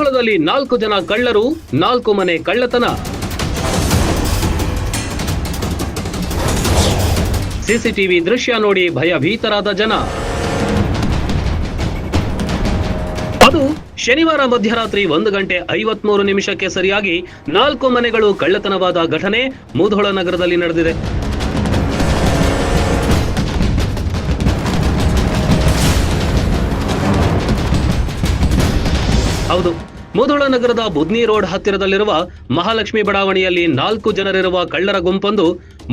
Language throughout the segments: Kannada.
ನಾಲ್ಕು ಜನ ಕಳ್ಳರು, ನಾಲ್ಕು ಮನೆ ಕಳ್ಳತನ. ಸಿಸಿಟಿವಿ ದೃಶ್ಯ ನೋಡಿ ಭಯಭೀತರಾದ ಜನ. ಅದು ಶನಿವಾರ ಮಧ್ಯರಾತ್ರಿ ಒಂದು ಗಂಟೆ ಐವತ್ಮೂರು ನಿಮಿಷಕ್ಕೆ ಸರಿಯಾಗಿ ನಾಲ್ಕು ಮನೆಗಳು ಕಳ್ಳತನವಾದ ಘಟನೆ ಮುಧೋಳ ನಗರದಲ್ಲಿ ನಡೆದಿದೆ. ಹೌದು. ಮುಧೋಳ ನಗರದ ಬುದ್ನಿ ರೋಡ್ ಹತ್ತಿರದಲ್ಲಿರುವ ಮಹಾಲಕ್ಷ್ಮಿ ಬಡಾವಣೆಯಲ್ಲಿ ನಾಲ್ಕು ಜನರಿರುವ ಕಳ್ಳರ ಗುಂಪೊಂದು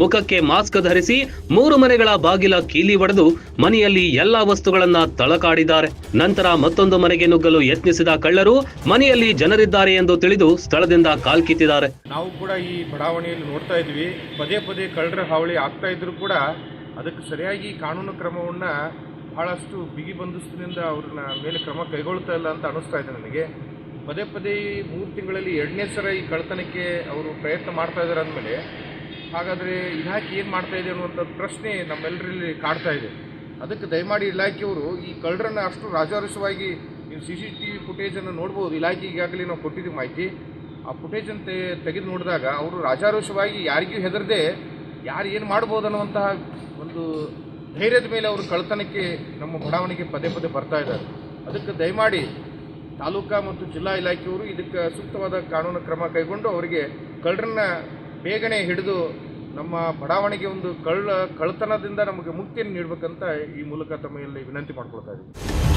ಮುಖಕ್ಕೆ ಮಾಸ್ಕ್ ಧರಿಸಿ ಮೂರು ಮನೆಗಳ ಬಾಗಿಲ ಕೀಲಿ ಒಡೆದು ಮನೆಯಲ್ಲಿ ಎಲ್ಲಾ ವಸ್ತುಗಳನ್ನ ತಳಕಾಡಿದ್ದಾರೆ. ನಂತರ ಮತ್ತೊಂದು ಮನೆಗೆ ನುಗ್ಗಲು ಯತ್ನಿಸಿದ ಕಳ್ಳರು ಮನೆಯಲ್ಲಿ ಜನರಿದ್ದಾರೆ ಎಂದು ತಿಳಿದು ಸ್ಥಳದಿಂದ ಕಾಲ್ಕಿತ್ತಿದ್ದಾರೆ ನಾವು ಕೂಡ ಈ ಬಡಾವಣೆಯಲ್ಲಿ ನೋಡ್ತಾ ಇದ್ವಿ. ಪದೇ ಪದೇ ಕಳ್ಳರ ಹಾವಳಿ ಆಗ್ತಾ ಇದ್ರು ಕೂಡ ಅದಕ್ಕೆ ಸರಿಯಾಗಿ ಕಾನೂನು ಕ್ರಮವನ್ನು ಬಹಳಷ್ಟು ಬಿಗಿ ಬಂದಸ್ತಿನಿಂದ ಅವ್ರನ್ನ ಮೇಲೆ ಕ್ರಮ ಕೈಗೊಳ್ತಾ ಇಲ್ಲ ಅಂತ ಅನಿಸ್ತಾ ಇದೆ ನನಗೆ. ಪದೇ ಪದೇ ಮೂರು ತಿಂಗಳಲ್ಲಿ ಎರಡನೇ ಸರ ಈ ಕಳ್ಳತನಕ್ಕೆ ಅವರು ಪ್ರಯತ್ನ ಮಾಡ್ತಾ ಇದ್ದಾರೆ ಅಂದಮೇಲೆ, ಹಾಗಾದರೆ ಇಲಾಖೆ ಏನು ಮಾಡ್ತಾ ಇದೆ ಅನ್ನುವಂಥ ಪ್ರಶ್ನೆ ನಮ್ಮೆಲ್ಲರಲ್ಲಿ ಕಾಡ್ತಾ ಇದೆ. ಅದಕ್ಕೆ ದಯಮಾಡಿ ಇಲಾಖೆಯವರು ಈ ಕಳ್ಳರನ್ನು ಅಷ್ಟು ರಾಜಾರಸವಾಗಿ ನೀವು ಸಿ ಸಿ ಟಿ ವಿ ಫುಟೇಜನ್ನು ನೋಡ್ಬೋದು. ಇಲಾಖೆಗೆ ಈಗಾಗಲೇ ನಾವು ಕೊಟ್ಟಿದ್ದೀವಿ ಮಾಹಿತಿ. ಆ ಫುಟೇಜನ್ನು ತೆಗೆದು ನೋಡಿದಾಗ ಅವರು ರಾಜಾರೋಷವಾಗಿ ಯಾರಿಗೂ ಹೆದರದೆ ಯಾರು ಏನು ಮಾಡ್ಬೋದು ಅನ್ನುವಂತಹ ಒಂದು ಧೈರ್ಯದ ಮೇಲೆ ಅವರು ಕಳ್ತನಕ್ಕೆ ನಮ್ಮ ಬಡಾವಣೆಗೆ ಪದೇ ಪದೇ ಬರ್ತಾ ಇದ್ದಾರೆ. ಅದಕ್ಕೆ ದಯಮಾಡಿ ತಾಲೂಕಾ ಮತ್ತು ಜಿಲ್ಲಾ ಇಲಾಖೆಯವರು ಇದಕ್ಕೆ ಸೂಕ್ತವಾದ ಕಾನೂನು ಕ್ರಮ ಕೈಗೊಂಡು ಅವರಿಗೆ ಕಳ್ಳರನ್ನ ಬೇಗನೆ ಹಿಡಿದು ನಮ್ಮ ಬಡಾವಣೆಗೆ ಒಂದು ಕಳ್ಳ ಕಳ್ಳತನದಿಂದ ನಮಗೆ ಮುಕ್ತಿಯನ್ನು ನೀಡಬೇಕಂತ ಈ ಮೂಲಕ ತಮ್ಮಲ್ಲಿ ವಿನಂತಿ ಮಾಡ್ಕೊಳ್ತಾ ಇದ್ದೀವಿ.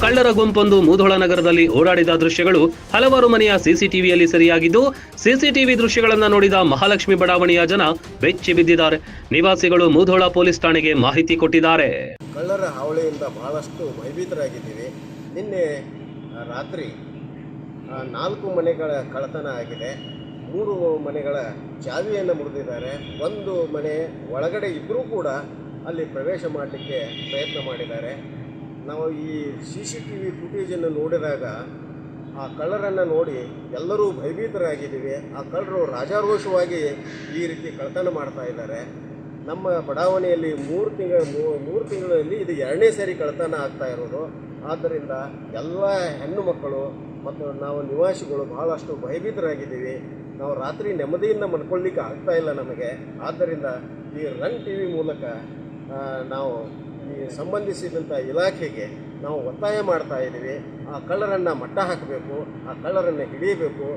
ಕಳ್ಳರ ಗುಂಪೊಂದು ಮೂಧೋಳ ನಗರದಲ್ಲಿ ಓಡಾಡಿದ ದೃಶ್ಯಗಳು ಹಲವಾರು ಮನೆಯ ಸಿಸಿಟಿವಿಯಲ್ಲಿ ಸರಿಯಾಗಿದ್ದು, ಸಿಸಿಟಿವಿ ದೃಶ್ಯಗಳನ್ನು ನೋಡಿದ ಮಹಾಲಕ್ಷ್ಮಿ ಬಡಾವಣೆಯ ಜನ ಬೆಚ್ಚಿ ಬಿದ್ದಿದ್ದಾರೆ. ನಿವಾಸಿಗಳು ಮೂಧೋಳ ಪೊಲೀಸ್ ಠಾಣೆಗೆ ಮಾಹಿತಿ ಕೊಟ್ಟಿದ್ದಾರೆ. ಕಳ್ಳರ ಹಾವಳಿಯಿಂದ ಬಹಳಷ್ಟು ಭಯಭೀತರಾಗಿದ್ದೀವಿ. ನಿನ್ನೆ ರಾತ್ರಿ ನಾಲ್ಕು ಮನೆಗಳ ಕಳ್ಳತನ ಆಗಿದೆ. ಮೂರು ಮನೆಗಳ ಚಾವಿಯನ್ನು ಮುರಿದಿದ್ದಾರೆ. ಒಂದು ಮನೆ ಒಳಗಡೆ ಇಬ್ಬರೂ ಕೂಡ ಅಲ್ಲಿ ಪ್ರವೇಶ ಮಾಡಲಿಕ್ಕೆ ಪ್ರಯತ್ನ ಮಾಡಿದ್ದಾರೆ. ನಾವು ಈ ಸಿ ಸಿ ಟಿ ವಿ ಫುಟೇಜನ್ನು ನೋಡಿದಾಗ ಆ ಕಳ್ಳರನ್ನು ನೋಡಿ ಎಲ್ಲರೂ ಭಯಭೀತರಾಗಿದ್ದೀವಿ. ಆ ಕಳ್ಳರು ರಾಜಾರೋಷವಾಗಿ ಈ ರೀತಿ ಕಳ್ತನ ಮಾಡ್ತಾ ಇದ್ದಾರೆ. ನಮ್ಮ ಬಡಾವಣೆಯಲ್ಲಿ ಮೂರು ತಿಂಗಳ ಮೂರು ತಿಂಗಳಲ್ಲಿ ಇದು ಎರಡನೇ ಸಾರಿ ಕಳ್ತನ ಆಗ್ತಾ ಇರೋದು. ಆದ್ದರಿಂದ ಎಲ್ಲ ಹೆಣ್ಣು ಮಕ್ಕಳು ಮತ್ತು ನಾವು ನಿವಾಸಿಗಳು ಬಹಳಷ್ಟು ಭಯಭೀತರಾಗಿದ್ದೀವಿ. ನಾವು ರಾತ್ರಿ ನೆಮ್ಮದಿಯಿಂದ ಮಲ್ಕೊಳ್ಳಿಕ್ಕೆ ಆಗ್ತಾ ಇಲ್ಲ ನಮಗೆ. ಆದ್ದರಿಂದ ಈ ರನ್ ಟಿ ವಿ ಮೂಲಕ ನಾವು ಈ ಸಂಬಂಧಿಸಿದಂಥ ಇಲಾಖೆಗೆ ನಾವು ಒತ್ತಾಯ ಮಾಡ್ತಾ ಇದ್ದೀವಿ. ಆ ಕಳ್ಳರನ್ನು ಮಟ್ಟ ಹಾಕಬೇಕು ಆ ಕಳ್ಳರನ್ನು ಹಿಡಿಯಬೇಕು.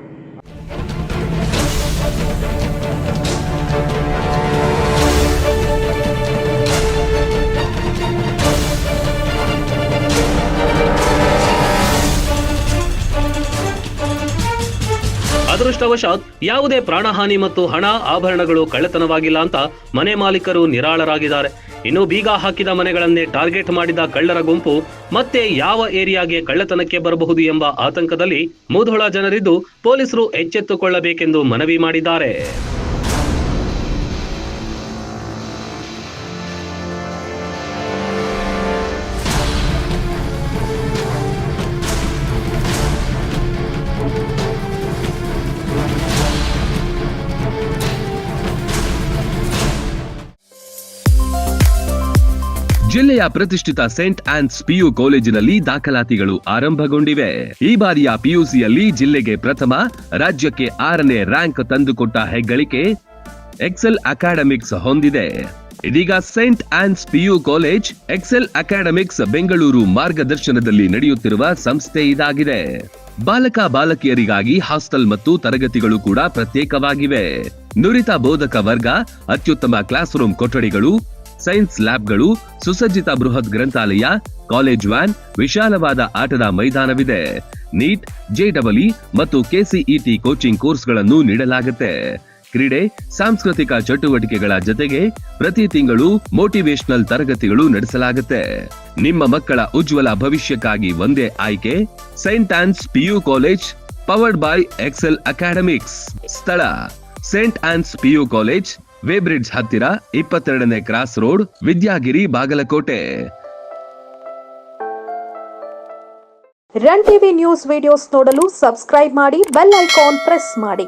ಅದೃಷ್ಟವಶಾತ್ ಯಾವುದೇ ಪ್ರಾಣಹಾನಿ ಮತ್ತು ಹಣ ಆಭರಣಗಳು ಕಳ್ಳತನವಾಗಿಲ್ಲ ಅಂತ ಮನೆ ಮಾಲೀಕರು ನಿರಾಳರಾಗಿದ್ದಾರೆ. ಇನ್ನು ಬೀಗ ಹಾಕಿದ ಮನೆಗಳನ್ನೇ ಟಾರ್ಗೆಟ್ ಮಾಡಿದ ಕಳ್ಳರ ಗುಂಪು ಮತ್ತೆ ಯಾವ ಏರಿಯಾಗೆ ಕಳ್ಳತನಕ್ಕೆ ಬರಬಹುದು ಎಂಬ ಆತಂಕದಲ್ಲಿ ಮುಧೋಳ ಜನರಿದ್ದು ಪೊಲೀಸರು ಎಚ್ಚೆತ್ತುಕೊಳ್ಳಬೇಕೆಂದು ಮನವಿ ಮಾಡಿದ್ದಾರೆ. ಜಿಲ್ಲೆಯ ಪ್ರತಿಷ್ಠಿತ ಸೆಂಟ್ ಆನ್ಸ್ ಪಿಯು ಕಾಲೇಜಿನಲ್ಲಿ ದಾಖಲಾತಿಗಳು ಆರಂಭಗೊಂಡಿವೆ. ಈ ಬಾರಿಯ ಪಿಯುಸಿಯಲ್ಲಿ ಜಿಲ್ಲೆಗೆ ಪ್ರಥಮ, ರಾಜ್ಯಕ್ಕೆ ಆರನೇ ರ್ಯಾಂಕ್ ತಂದುಕೊಟ್ಟ ಹೆಗ್ಗಳಿಕೆ ಎಕ್ಸೆಲ್ ಅಕಾಡೆಮಿಕ್ಸ್ ಹೊಂದಿದೆ. ಇದೀಗ saint Ann's PU college, Excel academics Bengaluru ಮಾರ್ಗದರ್ಶನದಲ್ಲಿ ನಡೆಯುತ್ತಿರುವ ಸಂಸ್ಥೆ ಇದಾಗಿದೆ. ಬಾಲಕ ಬಾಲಕಿಯರಿಗಾಗಿ ಹಾಸ್ಟೆಲ್ ಮತ್ತು ತರಗತಿಗಳು ಕೂಡ ಪ್ರತ್ಯೇಕವಾಗಿವೆ. ನುರಿತ ಬೋಧಕ ವರ್ಗ, ಅತ್ಯುತ್ತಮ ಕ್ಲಾಸ್ ರೂಮ್ ಕೊಠಡಿಗಳು ಸೈನ್ಸ್ ಲ್ಯಾಬ್ಗಳು, ಸುಸಜ್ಜಿತ ಬೃಹತ್ ಗ್ರಂಥಾಲಯ, ಕಾಲೇಜ್ ವ್ಯಾನ್, ವಿಶಾಲವಾದ ಆಟದ ಮೈದಾನವಿದೆ. ನೀಟ್ ಜೆಡಬ್ಲ್ಇ ಮತ್ತು ಕೆಸಿಇಟಿ ಕೋಚಿಂಗ್ ಕೋರ್ಸ್ಗಳನ್ನು ನೀಡಲಾಗುತ್ತೆ. ಕ್ರೀಡೆ, ಸಾಂಸ್ಕೃತಿಕ ಚಟುವಟಿಕೆಗಳ ಜೊತೆಗೆ ಪ್ರತಿ ತಿಂಗಳು ಮೋಟಿವೇಶನಲ್ ತರಗತಿಗಳು ನಡೆಸಲಾಗುತ್ತೆ. ನಿಮ್ಮ ಮಕ್ಕಳ ಉಜ್ವಲ ಭವಿಷ್ಯಕ್ಕಾಗಿ ಒಂದೇ ಆಯ್ಕೆ, saint Ann's PU college, powered by Excel academics. ಸ್ಥಳ, saint Ann's PU college weighbridge ಹತ್ತಿರ ಇಪ್ಪತ್ತೆರಡನೇ cross road, Vidyagiri, Bagalkote. Run TV news videos ನೋಡಲು ಸಬ್ಸ್ಕ್ರೈಬ್ ಮಾಡಿ, ಬೆಲ್ ಐಕಾನ್ ಪ್ರೆಸ್ ಮಾಡಿ.